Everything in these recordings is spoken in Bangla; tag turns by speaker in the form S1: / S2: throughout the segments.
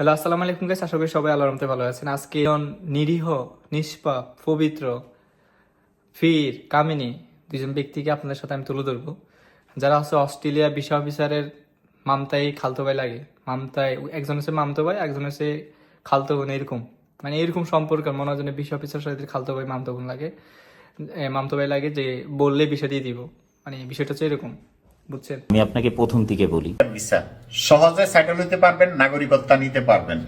S1: হ্যালো, আসসালামু আলাইকুম গাইস আশা করি সবাই আল্লাহর রহমতে ভালো আছেন। আজকে নিরীহ, নিষ্পাপ, পবিত্র, ফির, কামিনী দুজন ব্যক্তিকে আপনাদের সাথে আমি তুলে ধরবো। যারা হচ্ছে অস্ট্রেলিয়া বিষয় অফিসারের মামতাই খালতো ভাই লাগে। মামতায়, একজন হচ্ছে মামতো ভাই, একজন হচ্ছে খালতো বোন, এরকম। মানে এরকম সম্পর্ক মনে হয় বিষয় অফিসার সাথে খালতো ভাই, মামতো বোন লাগে। মামতো ভাই লাগে যে বললে বিষয় দিয়ে দিব। মানে বিষয়টা হচ্ছে এরকম। বুঝছেন?
S2: আমি আপনাকে প্রথম থেকে বলি।
S3: ভিসা সহজে সেটেল হতে পারবেন নাগরিকত্ব নিতে পারবেন।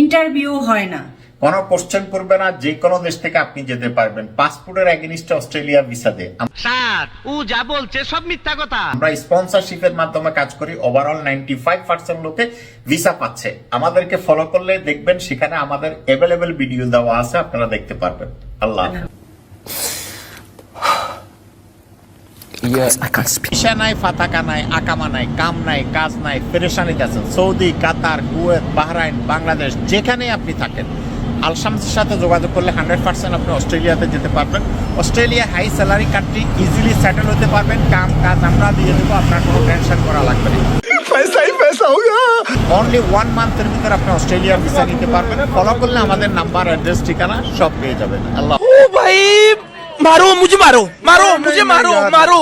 S4: ইন্টারভিউ হয় না।
S3: কোনো কোশ্চেন করবে না যে কোনো দেশ থেকে আপনি যেতে পারবেন। পাসপোর্টের এগেনিস্টে অস্ট্রেলিয়া ভিসা দে
S5: স্যার ও যা বলছে সব মিথ্যা কথা।
S3: আমরা স্পন্সরশিপের মাধ্যমে কাজ করি ওভারঅল নাইনটি ফাইভ পার্সেন্ট লোকে ভিসা পাচ্ছে। আমাদেরকে ফলো করলে দেখবেন সেখানে আমাদের অ্যাভেলেবেল ভিডিও দেওয়া আছে আপনারা দেখতে পারবেন। আল্লাহ ভিসা নাই ফাতাকা নাই আকামা নাই কাম নাই কাজ নাই পেরেশানিতে আছেন Saudi Qatar Kuwait Bahrain Bangladesh যেখানেই আপনি থাকেন আলসামসের সাথে যোগাযোগ করলে হান্ড্রেড পার্সেন্ট আপনি অস্ট্রেলিয়াতে যেতে পারবেন। Australia high salary country easily settle হতে পারবেন। কাম কাজ আমরা দিয়ে দেবো আপনার কোনো টেনশন করা লাগবে না। অনলি ওয়ান মান্থের ভিতরে আপনি অস্ট্রেলিয়ার ভিসা নিতে পারবেন। ফলো করলে আমাদের নাম্বার অ্যাড্রেস ঠিকানা সব পেয়ে যাবেন। আল্লাহ।
S5: भाई मारो मुझे मारो मारो मुझे मारो मारो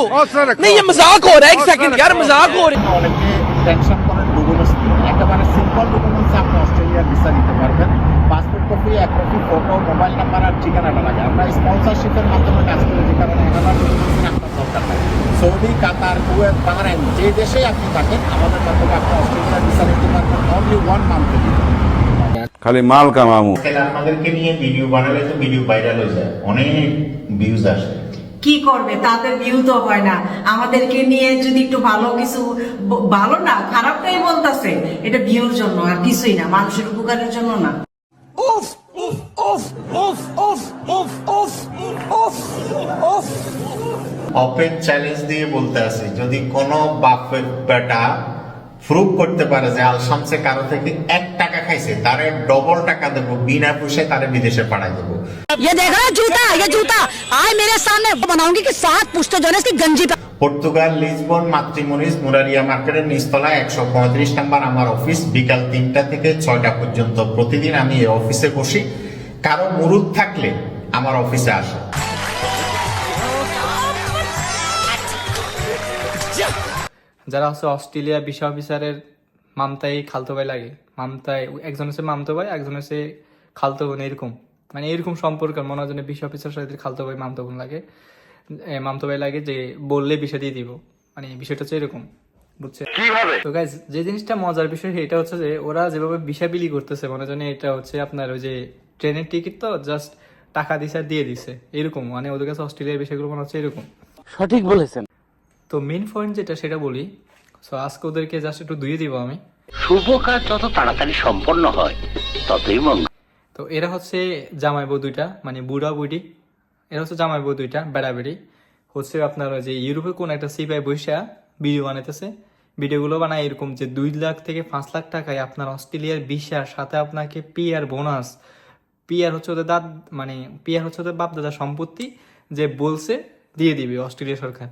S5: नहीं ये मजाक हो रहा है एक सेकंड यार मजाक हो रहा है
S3: অনেকে টেনশন করেন ডকুমেন্টস একেবারে সিম্পল ডকুমেন্টস আপনি অস্ট্রেলিয়ার ভিসা নিতে পারবেন পাসপোর্ট কপি এক কপি ফটো মোবাইল নাম্বার আর ঠিকানাটা লাগে আমরা স্পন্সরশিপের মাধ্যমে কাজ করি যে কারণে একেবারে ডকুমেন্টস আপনার দরকার নাই সৌদি কাতার কুয়েত বাহরাইন যে দেশেই আপনি থাকেন আমাদের মাধ্যমে আপনি অস্ট্রেলিয়ার
S6: খালি মাল কামামু।
S3: তাহলে আমাদেরকে নিয়ে ভিডিও বানালে তো ভিডিও ভাইরাল হয়ে যায়। অনেক ভিউজ আসে।
S4: কি করবে? তাদের ভিউ তো হয় না। আমাদেরকে নিয়ে যদি একটু ভালো কিছু ভালো না খারাপটাই বলতাছে এটা ভিউর জন্য আর কিছুই না মানুষের উপকারের জন্য না।
S3: ওপেন চ্যালেঞ্জ দিয়ে বলতে আছে যদি কোনো বাপের বেটা প্রুভ করতে পারে যে আলসামসে কারো থেকে এক টাকা খাইছে তারে ডবল টাকা দেবো বিনা পয়সায় তারে বিদেশে পাঠাই দেবো
S7: ये देख रहा है जूता ये जूता आए मेरे सामने बनाऊंगी कि सात पुश्ते जो है ना इसकी गंजी पे
S3: পর্তুগাল লিসবন মাতৃমনিস মুরারিয়া মার্কেটের নিচতলায় একশো পঁয়ত্রিশ নাম্বার আমার অফিস বিকাল তিনটা থেকে ছয়টা পর্যন্ত প্রতিদিন আমি এই অফিসে বসি কারো মুরুদ থাকলে আমার অফিসে আসে
S1: যারা হচ্ছে অস্ট্রেলিয়া বিষয় অফিসারের মামতাই খালতো ভাই লাগে। মামতায় একজন হচ্ছে মামতো ভাই একজন হচ্ছে খালতো বোন এরকম। মানে এরকম সম্পর্ক মনে হয় বিষয় অফিসার সাথে খালতো ভাই মামতো বোন লাগে। মামতো ভাই লাগে যে বললে বিষয় দিয়ে দিব। মানে বিষয়টা হচ্ছে এরকম বুঝছে তো গাইজ যে জিনিসটা মজার বিষয় এটা হচ্ছে যে ওরা যেভাবে বিষয় বিলি করতেছে মনে জানে এটা হচ্ছে আপনার ওই যে ট্রেনের টিকিট তো জাস্ট টাকা দিছে আর দিয়ে দিছে। এরকম মানে ওদের কাছে অস্ট্রেলিয়ার বিষয়গুলো মনে হচ্ছে এরকম।
S5: সঠিক বলেছেন।
S1: তো মেন পয়েন্ট যেটা সেটা বলি। সো আজকে ওদেরকে জাস্ট একটু ধুয়ে দিব আমি।
S8: শুভ কাজ যত তাড়াতাড়ি সম্পন্ন হয় ততই মঙ্গল।
S1: তো এরা হচ্ছে জামাই বউ দুইটা মানে বুড়া বুড়ি। এরা হচ্ছে জামাই বউ দুইটা বেড়াবেড়ি। হচ্ছে আপনার ওই যে ইউরোপে কোন একটা সিপাই বৈশা ভিডিও বানাইতেছে। ভিডিওগুলো বানায় এরকম যে দুই লাখ থেকে পাঁচ লাখ টাকায় আপনার অস্ট্রেলিয়ার ভিসার সাথে আপনাকে পিআর বোনাস। পিআর হচ্ছে ওদের দাদ মানে পিআর হচ্ছে ওদের বাপ দাদার সম্পত্তি যে বলছে দিয়ে দিবে অস্ট্রেলিয়া সরকার।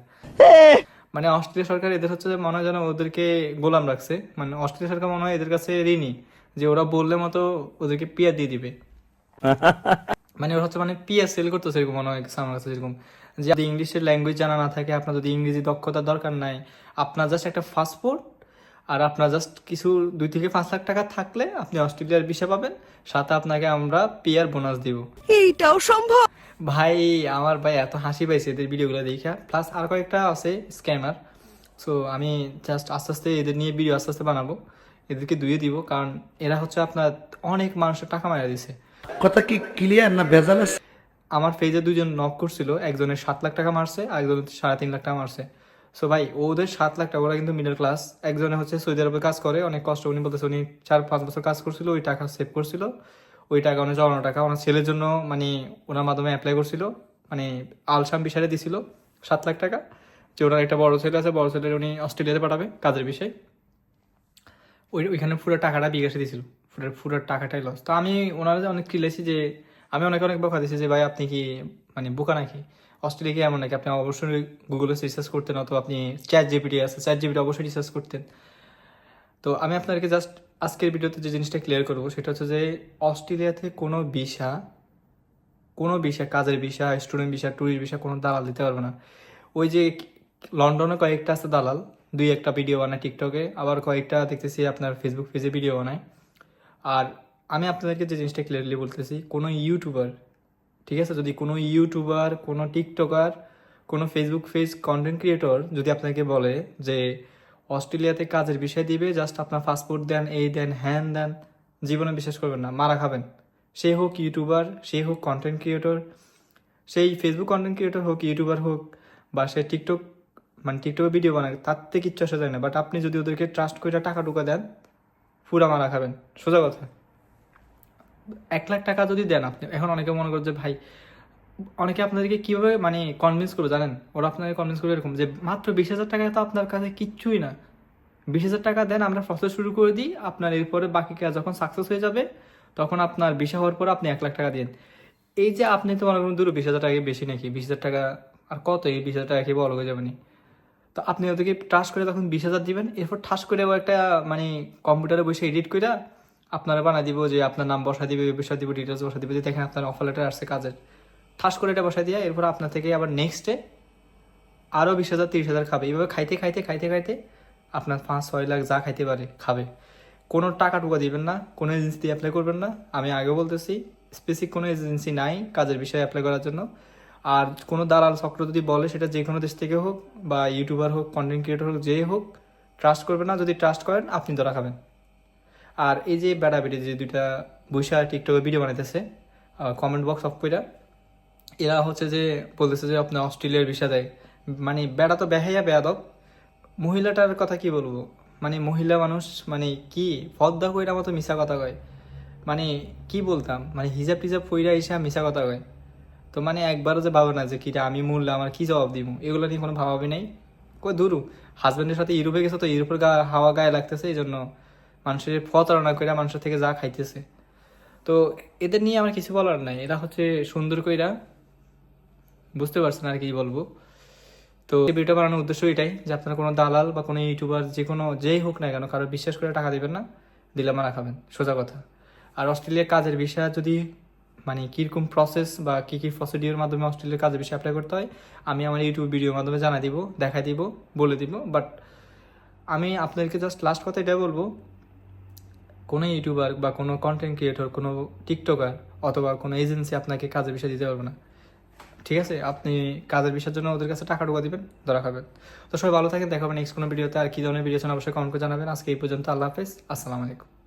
S1: মানে অস্ট্রেলিয়া সরকার এদের হচ্ছে যে মনে হয় যেন ওদেরকে গোলাম রাখছে। মানে অস্ট্রেলিয়া সরকার মনে হয় এদের কাছে ঋণী যে ওরা বললে মতো ওদেরকে পিয়ার দিয়ে দিবে। মানে ওরা হচ্ছে মানে পিয়ার সেল করতেছে এরকম মনে হয় আমার কাছে এরকম যে যদি ইংলিশের ল্যাঙ্গুয়েজ জানা না থাকে আপনার যদি ইংরেজি দক্ষতার দরকার নাই আপনার জাস্ট একটা পাসপোর্ট আর আপনার জাস্ট কিছু দুই থেকে পাঁচ লাখ টাকা থাকলে আপনি অস্ট্রেলিয়ার ভিসা পাবেন সাথে আপনাকে আমরা পিয়ার বোনাস দিব।
S7: এইটাও সম্ভব?
S1: ভাই আমার ভাই এত হাসি পাইছে এদের ভিডিওগুলো দেখা। প্লাস আর কয়েকটা আছে স্ক্যামার সো আমি জাস্ট আস্তে আস্তে এদের নিয়ে ভিডিও আস্তে আস্তে বানাবো। এদেরকে ধুয়ে দিব কারণ এরা হচ্ছে আপনার অনেক মানুষের টাকা মারা দিছে।
S9: কথা কি ক্লিয়ার না ভেজাল
S1: আমার পেজে দুজন নক করছিল একজনের সাত লাখ টাকা মারছে আর একজনের সাড়ে তিন লাখ টাকা মারছে। সো ভাই ওদের সাত লাখ টাকা ওরা কিন্তু মিডল ক্লাস একজনে হচ্ছে সৌদি আরবে কাজ করে অনেক কষ্ট উনি বলতেছে উনি চার পাঁচ বছর কাজ করছিল ওই টাকা সেভ করছিল। ওই টাকা অনেক জমানো টাকা ওনার ছেলের জন্য মানে ওনার মাধ্যমে অ্যাপ্লাই করছিল মানে আলসাম বিষয়ে দিছিল, সাত লাখ টাকা। যে ওনার একটা বড় ছেলে আছে, বড় ছেলের উনি অস্ট্রেলিয়াতে পাঠাবে কাজের বিষয়। ওই, ওইখানে পুরো টাকাটা বিকাশে দিয়েছিল পুরো পুরো টাকাটাই লস তো আমি ওনারা অনেক ক্রিলেছি যে, আমি অনেক অনেক বোকা দিয়েছি যে, ভাই, আপনি কি মানে বোকা নাকি? অস্ট্রেলিয়া কি এমন নাকি? আপনি অবশ্যই গুগলে রিসার্চ করতেন অথবা আপনি চ্যাট জিপিটি আছে চ্যাট জিপিটি অবশ্যই রিসার্চ করতেন। তো আমি আপনাদেরকে জাস্ট আজকের ভিডিওতে যে জিনিসটা ক্লিয়ার করব, সেটা হচ্ছে যে অস্ট্রেলিয়াতে কোনো ভিসা কোনো ভিসা, কাজের visa student visa tourist visa কোনো দালাল দিতে পারবে না। ওই যে লন্ডনে কয়েকটা আছে দালাল, দুই একটা ভিডিও বানায় টিকটকে আবার কয়েকটা দেখতেছি আপনার ফেসবুক পেজে ভিডিও বানায়। আর আমি আপনাদেরকে যে জিনিসটা ক্লিয়ারলি বলতেছি, কোনো ইউটিউবার ঠিক আছে? যদি কোনো ইউটিউবার কোনো টিকটকার কোনো ফেসবুক পেজ কন্টেন্ট ক্রিয়েটর যদি আপনাকে বলে যে অস্ট্রেলিয়াতে কাজের বিষয় দিবে জাস্ট আপনার পাসপোর্ট দেন, এই দেন হ্যান দেন, জীবনে বিশ্বাস করবেন না, মারা খাবেন। সে হোক ইউটিউবার সে হোক কন্টেন্ট ক্রিয়েটর সেই ফেসবুক কন্টেন্ট ক্রিয়েটর হোক ইউটিউবার হোক, বা সে টিকটক মানে টিকটকে ভিডিও বানায়, তার থেকে কিচ্ছু আসা যায় না। বাট আপনি যদি ওদেরকে ট্রাস্ট করে টাকা টুকা দেন, পুরা মারা খাবেন। সোজা কথা। এক লাখ টাকা যদি দেন আপনি, এখন অনেকে মনে করে যে, ভাই অনেকে আপনাদেরকে কীভাবে মানে কনভিন্স করবে জানেন? ওরা আপনাকে কনভিন্স করবে এরকম যে, মাত্র বিশ হাজার টাকায় তো আপনার কাছে কিচ্ছুই না। বিশ হাজার টাকা দেন, আমরা প্রসেস শুরু করে দিই, আপনার এরপরে বাকি কাজ যখন সাকসেস হয়ে যাবে, তখন আপনার বিশা হওয়ার পর আপনি এক লাখ টাকা দিন। এই যে আপনি তো মনে করুন দূর বিশ হাজার টাকা বেশি নাকি, বিশ হাজার টাকা, আর কত এই বিশ হাজার টাকা কি বড় হয়ে যাবে নি? তো আপনি ওদেরকে টাচ করে তখন বিশ হাজার দিবেন, এরপর ঠাস করে ও একটা মানে কম্পিউটারে বসে এডিট করে আপনারা বানা দিব যে, আপনার নাম বসা দিবে বসা দিব ডিটেলস বসা দিবে, যে দেখেন আপনার অফার লেটার আসছে কাজের। ঠাস করে এটা বসাই দিয়ে এরপর আপনার থেকে আবার নেক্সটে আরও বিশ হাজার, তিরিশ হাজার খাবে। এইভাবে খাইতে খাইতে খাইতে খাইতে আপনার পাঁচ, ছয় লাখ যা খাইতে পারে, খাবে। কোনো টাকা টুকা দিবেন না, কোনো এজেন্সি দিয়ে অ্যাপ্লাই করবেন না। আমি আগে বলতেছি স্পেসিফিক কোনো এজেন্সি নাই কাজের বিষয়ে অ্যাপ্লাই করার জন্য। আর কোনো দালাল চক্র যদি বলে, সেটা যে কোনো দেশ থেকে হোক বা ইউটিউবার হোক কন্টেন্ট ক্রিয়েটর হোক, যেই হোক ট্রাস্ট করবেন না। যদি ট্রাস্ট করেন, আপনি ধরা খাবেন। আর এই যে বেড়াবেড়ি যে দুইটা বৈশা টিকটকে ভিডিও বানাইতেছে কমেন্ট বক্স অফ কইরা এরা হচ্ছে যে বলতেছে যে আপনার অস্ট্রেলিয়ার ভিসা দেয়। মানে বেড়া তো বেহাইয়া বেয়াদব। মহিলাটার কথা কি বলব? মানে মহিলা মানুষ মানে কি পদ্মা কইরা মতো মিশা কথা কয়। মানে কি বলতাম? মানে হিজাব টিজাব কইরা এসে মিশা কথা কয়। তো মানে একবারও যে ভাবে না যে কিটা আমি মূল্য আমার কি জবাব দিব এগুলো নিয়ে কোনো ভাবাবি নাই। কই দূরু? হাজব্যান্ডের সাথে ইউরোপে গেছে তো ইউরোপের গা, হাওয়া গায়ে লাগতেছে এই জন্য মানুষের প্রতারণা করে মানুষের থেকে যা খাইতেছে। তো এদের নিয়ে আমার কিছু বলার নাই। এরা হচ্ছে সুন্দর কইরা বুঝতে পারছেন আর কি বলব। তো এই ভিডিওটা বানানোর উদ্দেশ্য এটাই যে আপনারা কোনো দালাল বা কোনো ইউটিউবার যে কোনো যেই হোক না কেন কারও বিশ্বাস করে টাকা দেবেন না, দিলে মারা খাবেন, সোজা কথা। আর অস্ট্রেলিয়ার কাজের বিষয় যদি মানে কীরকম প্রসেস বা কী কী প্রসিডিওর মাধ্যমে অস্ট্রেলিয়ার কাজের বিষয়ে অ্যাপ্লাই করতে হয়, আমি আমার ইউটিউব ভিডিওর মাধ্যমে জানাই দিব, দেখাই দিব, বলে দিব। বাট আমি আপনাদেরকে জাস্ট লাস্ট কথা এটা বলব, কোনো ইউটিউবার বা কোনো কন্টেন্ট ক্রিয়েটর কোনো টিকটকার অথবা কোনো এজেন্সি আপনাকে কাজের বিষয় দিতে পারবে না। ঠিক আছে? আপনি কাজের বিষয়ের জন্য ওদের কাছে টাকা ঢুকা দিবেন, ধরা খাবেন। তো সবাই ভালো থাকেন দেখাবেন নেক্সট কোনো ভিডিওতে আর কী ধরনের ভিডিও অবশ্যই কমেন্ট করে জানাবেন। আজকে এই পর্যন্ত, আল্লাহ হাফেজ। আসসালামু আলাইকুম।